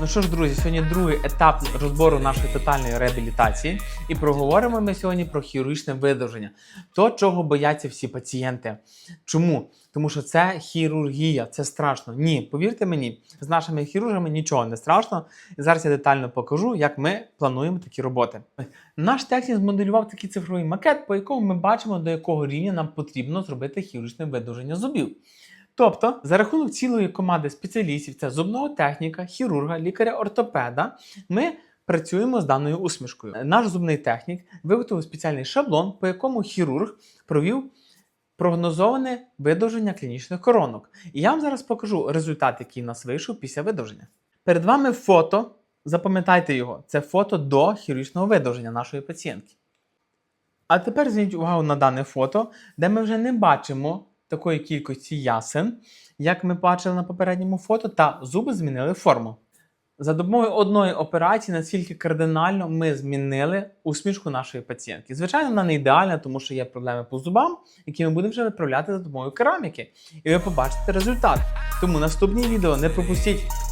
Ну що ж, друзі, сьогодні другий етап розбору нашої тотальної реабілітації, і проговоримо ми сьогодні про хірургічне видовження. То, чого бояться всі пацієнти. Чому? Тому що це хірургія, це страшно. Ні, повірте мені, з нашими хірургами нічого не страшно. І зараз я детально покажу, як ми плануємо такі роботи. Наш технік змоделював такий цифровий макет, по якому ми бачимо, до якого рівня нам потрібно зробити хірургічне видовження зубів. Тобто, за рахунок цілої команди спеціалістів, це зубного техніка, хірурга, лікаря-ортопеда, ми працюємо з даною усмішкою. Наш зубний технік виготовив спеціальний шаблон, по якому хірург провів прогнозоване видовження клінічних коронок. І я вам зараз покажу результат, який у нас вийшов після видовження. Перед вами фото, запам'ятайте його, це фото до хірургічного видовження нашої пацієнтки. А тепер зверніть увагу на дане фото, де ми вже не бачимо такої кількості ясен, як ми бачили на попередньому фото, та зуби змінили форму. За допомогою одної операції наскільки кардинально ми змінили усмішку нашої пацієнтки. Звичайно, вона не ідеальна, тому що є проблеми по зубам, які ми будемо вже виправляти за допомогою кераміки. І ви побачите результат. Тому наступні відео не пропустіть.